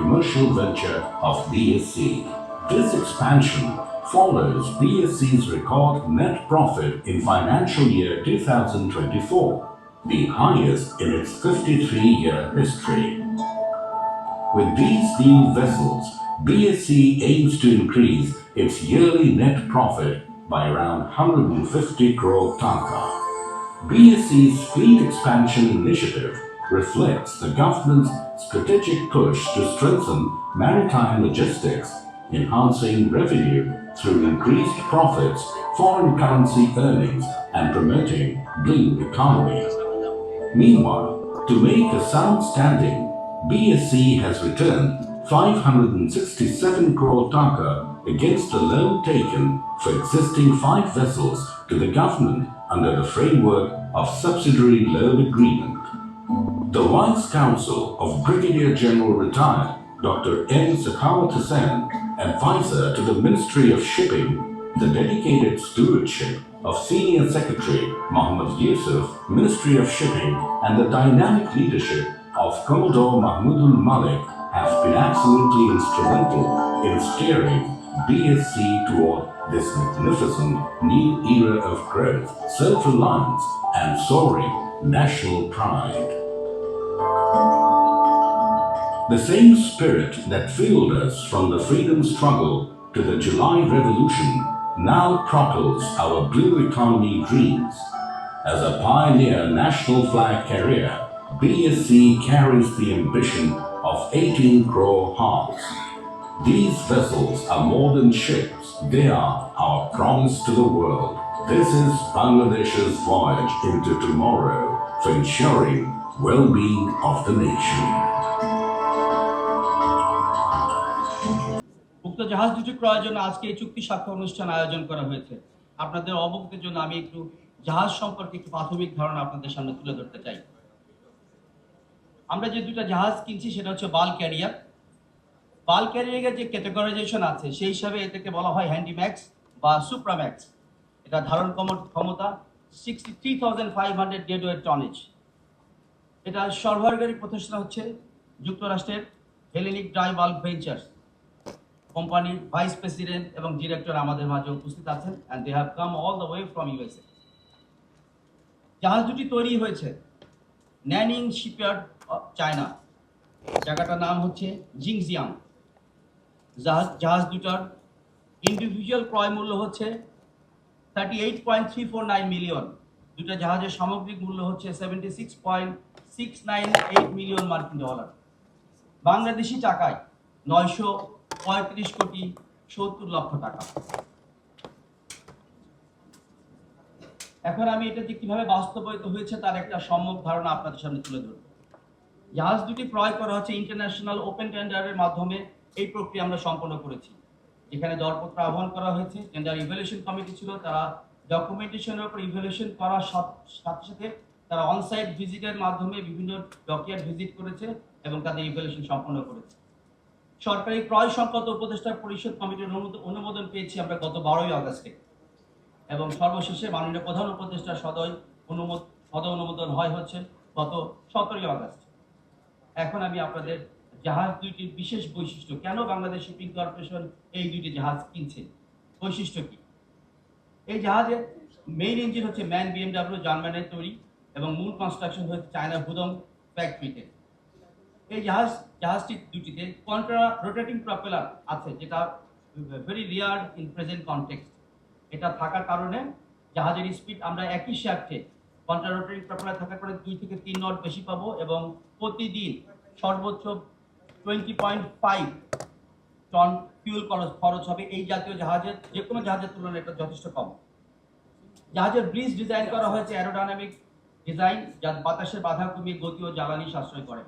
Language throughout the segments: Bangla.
commercial venture of BSC. This expansion follows BSC's record net profit in financial year 2024, the highest in its 53-year history. With these new vessels, BSC aims to increase its yearly net profit by around 150 crore taka. BSC's fleet expansion initiative reflects the government's strategic push to strengthen maritime logistics, enhancing revenue through increased profits, foreign currency earnings, and promoting blue economy. Meanwhile, to make a sound standing, BSC has returned 567 crore taka against the loan taken for existing five vessels to the government under the framework of subsidiary loan agreement. The Vice Counsel of Brigadier General Retired Dr. N. Sakhawat Hussain, advisor to the Ministry of Shipping, the dedicated stewardship of Senior Secretary Mohammed Yusuf, Ministry of Shipping, and the dynamic leadership of Commodore Mahmudul Malik have been absolutely instrumental in steering BSC toward this magnificent new era of growth, self-reliance, and soaring national pride. The same spirit that fueled us from the freedom struggle to the July Revolution now propels our blue economy dreams. As a pioneer national flag carrier, BSC carries the ambition of 18 crore hearts. These vessels are more than ships, they are our promise to the world. This is Bangladesh's voyage into tomorrow for ensuring well-being of the nation. উক্ত জাহাজ দুটি ক্রয়ের জন্য আজকে এই চুক্তি স্বাক্ষর অনুষ্ঠান আয়োজন করা হয়েছে। আপনাদের অবগতির জন্য আমি একটু জাহাজ সম্পর্কে একটু প্রাথমিক ধারণা আপনাদের সামনে তুলে ধরতে চাই। আমরা যে দুটো জাহাজ কিনছি, সেটা হচ্ছে বাল ক্যারিয়ার। বাল ক্যারিয়ারের যে ক্যাটেগরাইজেশন আছে, সেই হিসাবে এটাকে বলা হয় হ্যান্ডিম্যাক্স বা সুপ্রাম্যাক্স। এটা ধারণ ক্ষম- ক্ষমতা sixty three thousand five hundred dead weight tonnage এটা সরবরাহকারী প্রতিষ্ঠান হচ্ছে যুক্তরাষ্ট্রের হেলেনিক ড্রাই বাল্ক ভেঞ্চার্স। কোম্পানির ভাইস প্রেসিডেন্ট এবং ডিরেক্টর আমাদের মাঝে উপস্থিত আছেন and they have come all the way from USA জাহাজ দুটি তৈরি হয়েছে ন্যানিং শিপইয়ার্ড চায়না জায়গাটার নাম হচ্ছে জিংজিয়াং জাহাজ জাহাজ দুটার ইন্ডিভিজুয়াল ক্রয় মূল্য হচ্ছে thirty eight point three four nine million দুটা জাহাজের সামগ্রিক মূল্য হচ্ছে সেভেন্টি মিলিয়ন মার্কিন ডলার। বাংলাদেশি টাকায় নয়শো পঁয়ত্রিশ কোটি সত্তর লক্ষ টাকা। এখন আমি এটা যে কীভাবে বাস্তবায়িত হয়েছে তার একটা সম্যক ধারণা আপনাদের সামনে তুলে ধরব। জাহাজ দুটি ক্রয় করা হচ্ছে ইন্টারন্যাশনাল ওপেন টেন্ডারের মাধ্যমে। এই প্রক্রিয়া আমরা সম্পন্ন করেছি। এখানে দরপত্র আহ্বান করা হয়েছে। টেন্ডার ইভ্যালুয়েশন কমিটি ছিল, তারা ডকুমেন্টেশনের উপর ইভ্যালুয়েশন করার সাথে সাথে তারা অনসাইট ভিজিটের মাধ্যমে বিভিন্ন ডকিয়ার্ড ভিজিট করেছে এবং তাদের ইভ্যালুয়েশন সম্পন্ন করেছে। সরকারি ক্রয় সংক্রান্ত উপদেষ্টা পরিষদ কমিটির অনুমোদন পেয়েছি আমরা গত বারোই আগস্টে। এবং সর্বশেষে মাননীয় প্রধান উপদেষ্টা সদয় অনুমোদ সদ অনুমোদন হয় হচ্ছে গত সতেরোই আগস্ট। এখন আমি আপনাদের জাহাজ দুইটির বিশেষ বৈশিষ্ট্য, কেন বাংলাদেশ শিপিং কর্পোরেশন এই দুইটি জাহাজ কিনছে? বৈশিষ্ট্য কি? এই জাহাজের মেইন ইঞ্জিন হচ্ছে ম্যান বিএমডাব্লিউ জার্মানের তৈরি এবং মূল কনস্ট্রাকশন হচ্ছে চায়না হুদং ফ্যাক্টরিতে এই জাহাজ, জাহাজটি দুটিতে কন্ট্রা রোটেটিং প্রপেলার আছে, যেটা very rare in present context এটা থাকার কারণে জাহাজের স্পিড আমরা একই শ্যাফটে কন্ট্রা রোটেটিং প্রপেলার থাকার কারণে দুই থেকে তিন নট বেশি পাবো এবং প্রতিদিন সর্বোচ্চ twenty point five ton fuel খরচ খরচ হবে এই জাতীয় জাহাজের যে কোনো জাহাজের তুলনায় এটা যথেষ্ট কম। জাহাজের ব্রিজ ডিজাইন করা হয়েছে অ্যারোডাইনামিক ডিজাইন যা বাতাসের বাধা কমিয়ে গতি ও জ্বালানি সাশ্রয় করে।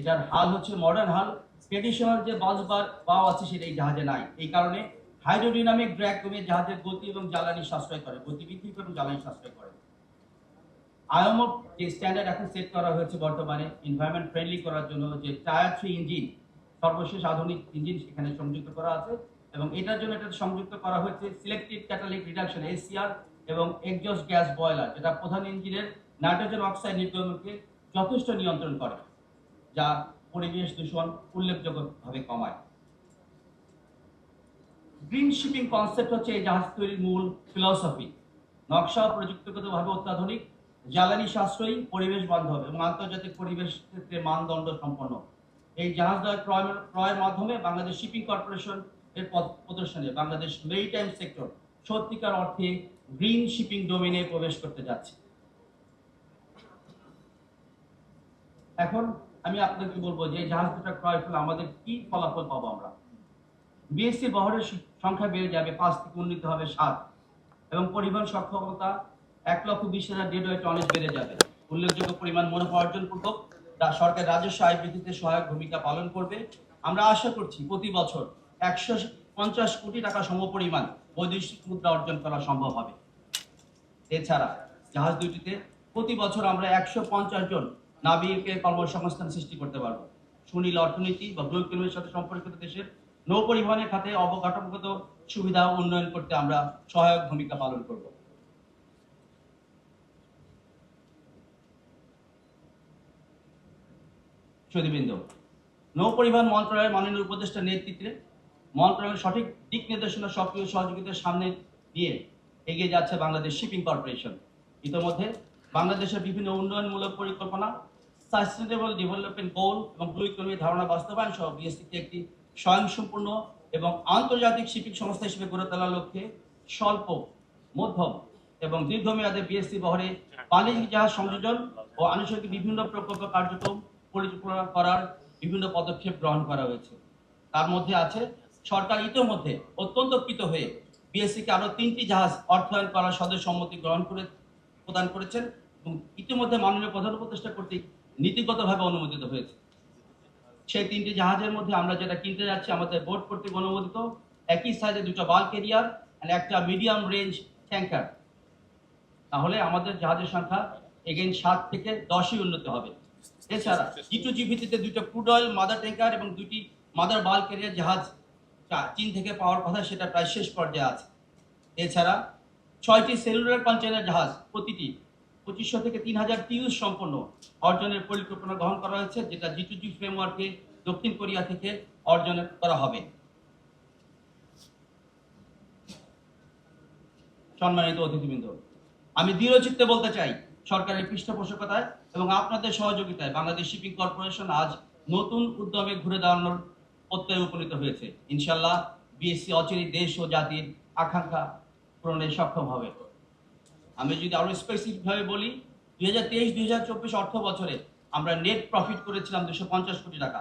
এটার হাল হচ্ছে মডার্ন হাল। ট্রেডিশনাল যে বাস বার বাও আছে সেটা এই জাহাজে নাই। এই কারণে হাইড্রোডিনামিক ড্র্যাগ কমিয়ে জাহাজের গতি এবং জ্বালানি সাশ্রয় করে, গতি বৃদ্ধি এবং জ্বালানি সাশ্রয় করে। আইএমও যে স্ট্যান্ডার্ড এখন সেট করা হয়েছে বর্তমানে এনভায়রনমেন্ট ফ্রেন্ডলি করার জন্য যে টায়ার থ্রি ইঞ্জিন সর্বশেষ আধুনিক ইঞ্জিন সেখানে সংযুক্ত করা আছে এবং এটার জন্য এটা সংযুক্ত করা হয়েছে সিলেক্টিভ ক্যাটালিক রিডাকশন এসিআর এবং এক্সজস্ট গ্যাস বয়লার যেটা প্রধান ইঞ্জিনের নাইট্রোজেন অক্সাইড নির্গমনকে যথেষ্ট নিয়ন্ত্রণ করে, যা পরিবেশ দূষণ উল্লেখযোগ্যভাবে কমায়। গ্রিন শিপিং কনসেপ্ট হচ্ছে এই জাহাজ তৈরির মূল ফিলসফি নকশা প্রযুক্তিগতভাবে অত্যাধুনিক, জ্বালানি সাশ্রয়ী, পরিবেশ বান্ধব এবং আন্তর্জাতিক পরিবেশ ক্ষেত্রে মানদণ্ড সম্পন্ন। এই জাহাজ জাহাজদ্বয় ক্রয় ক্রয়ের মাধ্যমে বাংলাদেশ শিপিং কর্পোরেশন এর প্রদর্শনে বাংলাদেশ মেরিটাইম সেক্টর সত্যিকার অর্থে গ্রিন শিপিং ডোমেনে প্রবেশ করতে যাচ্ছে। এখন আমি আপনাকে বলব যে জাহাজ দুটা ক্রয় ফলে আমাদের কি ফলাফল পাবো আমরা? বিএসসি বহরের সংখ্যা বেড়ে যাবে পাঁচ থেকে উন্নীত হবে সাত এবং পরিবহন সক্ষমতা এক লক্ষ বিশ হাজার ওয়েট টনেজ বেড়ে যাবে। উল্লেখযোগ্য পরিমাণ মুনাফা অর্জন পূর্বক সরকার রাজস্ব আয় বৃদ্ধিতে সহায়ক ভূমিকা পালন করবে। আমরা আশা করছি প্রতি বছর একশো পঞ্চাশ কোটি টাকা সমপরিমাণ বৈদেশিক মুদ্রা অর্জন করা সম্ভব হবে। এছাড়া জাহাজ দুটিতে প্রতি বছর আমরা একশো পঞ্চাশ জন নাবিকের কর্মসংস্থান সৃষ্টি করতে পারব। সুনীল অর্থনীতি বা ব্লু ইকোনমির সাথে সম্পর্কিত দেশের নৌ পরিবহনের খাতে অবকাঠামোগত সুবিধা উন্নয়ন করতে আমরা সহায়ক ভূমিকা পালন করব। সুদীবৃন্দ নৌ পরিবহন মন্ত্রণালয়ের মাননীয় উপদেষ্টার নেতৃত্বে মন্ত্রণালয়ের সঠিক দিক নির্দেশনা সক্রিয় সহযোগিতার সামনে দিয়ে এগিয়ে যাচ্ছে বাংলাদেশ শিপিং কর্পোরেশন। ইতোমধ্যে বাংলাদেশের বিভিন্ন উন্নয়নমূলক পরিকল্পনা সাস্টেনেবল ডেভেলপমেন্ট গোল এবং ব্লু ইকোনমি ধারণা বাস্তবায়ন সহ বিএসসিকে একটি স্বয়ংসম্পূর্ণ এবং আন্তর্জাতিক শিপিং সংস্থা হিসেবে গড়ে তোলার লক্ষ্যে স্বল্প, মধ্যম এবং দীর্ঘমেয়াদে বিএসসি বহরে বাণিজ্যিক জাহাজ সংযোজন ও আনুষঙ্গিক বিভিন্ন প্রকল্প কার্যক্রম পরিচালনা করার বিভিন্ন পদক্ষেপ গ্রহণ করা হয়েছে। তার মধ্যে আছে, সরকার ইতিমধ্যে অত্যন্ত কৃত হয়ে বিএসসি কে আরও তিনটি জাহাজ অর্থায়ন করার সদস্য সম্মতি গ্রহণ করে, প্রদান করেছেন এবং ইতিমধ্যে মাননীয় প্রধান উপদেষ্টা কর্তৃক নীতিগতভাবে অনুমোদিত হয়েছে। সেই তিনটি জাহাজের মধ্যে আমরা যেটা কিনতে যাচ্ছি, আমাদের বোর্ড কর্তৃক অনুমোদিত। একই সাইজে দুটো বাল্ক কেরিয়ার আর একটা মিডিয়াম রেঞ্জ ট্যাঙ্কার তাহলে আমাদের জাহাজের সংখ্যা এগেন সাত থেকে দশই উন্নতি হবে। এছাড়া জি টু জি ভিত্তিতে দুটো ক্রুড অয়েল মাদার ট্যাঙ্কার এবং দুটি মাদার বাল্ক কেরিয়ার জাহাজ চীন থেকে পাওয়ার কথা সেটা প্রায় শেষ পর্যায়ে আছে। এছাড়া ছয়টি সেলুলার কন্টেনার জাহাজ প্রতিটি পঁচিশশো থেকে তিন হাজার টিউজ সম্পন্ন অর্জনের পরিকল্পনা গ্রহণ করা হয়েছে যেটা জি টু জি ফ্রেমওয়ার্কে দক্ষিণ কোরিয়া থেকে অর্জন করা হবে। সম্মানিত অতিথিবৃন্দ আমি দৃঢ়চিত্তে বলতে চাই সরকারের পৃষ্ঠপোষকতায় এবং আপনাদের সহযোগিতায় বাংলাদেশ শিপিং কর্পোরেশন আজ নতুন উদ্যমে ঘুরে দাঁড়ানোর প্রত্যয়ে উপনীত হয়েছে। ইনশাল্লাহ বিএসসি অচিরে দেশ ও জাতির আকাঙ্ক্ষা পূরণে সক্ষম হবে। আমি যদি আরও স্পেসিফিক ভাবে বলি, দুই হাজার তেইশ, দুই হাজার চব্বিশ অর্থ বছরে আমরা নেট প্রফিট করেছিলাম দুশো পঞ্চাশ কোটি টাকা।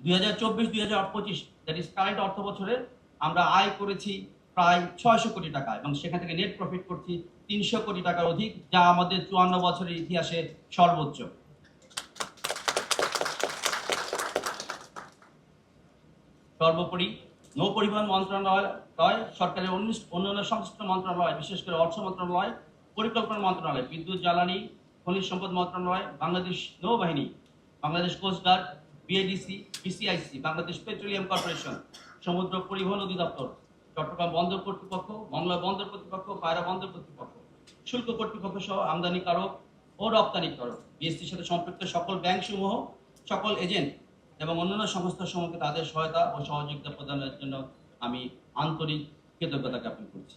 দুই হাজার চব্বিশ, দুই হাজার পঁচিশ দ্যাট ইজ কারেন্ট অর্থ বছরে আমরা আয় করেছি প্রায় ছয়শো কোটি টাকা এবং সেখান থেকে নেট প্রফিট করছি তিনশো কোটি টাকার অধিক, যা আমাদের চুয়ান্ন বছরের ইতিহাসে সর্বোচ্চ। সর্বোপরি নৌ পরিবহন মন্ত্রণালয় সরকারের অন্যান্য সংশ্লিষ্ট মন্ত্রণালয়, বিশেষ করে অর্থ মন্ত্রণালয়, পরিকল্পনা মন্ত্রণালয়, বিদ্যুৎ, জ্বালানি, খনিজ সম্পদ মন্ত্রণালয়, বাংলাদেশ নৌবাহিনী, Bangladesh coast guard BADC, BCIC, Bangladesh petroleum corporation, সমুদ্র পরিবহন অধিদপ্তর, চট্টগ্রাম বন্দর কর্তৃপক্ষ, মংলা বন্দর কর্তৃপক্ষ, পায়রা বন্দর কর্তৃপক্ষ। শুল্ক কর্তৃপক্ষ সহ আমদানিকারক ও রপ্তানিকারক বিএসসির সাথে সম্পৃক্ত সকল ব্যাংক সমূহ সকল এজেন্ট এবং অন্যান্য সংস্থা সমূহকে তাদের সহায়তা ও সহযোগিতা প্রদানের জন্য আমি আন্তরিক কৃতজ্ঞতা জ্ঞাপন করছি।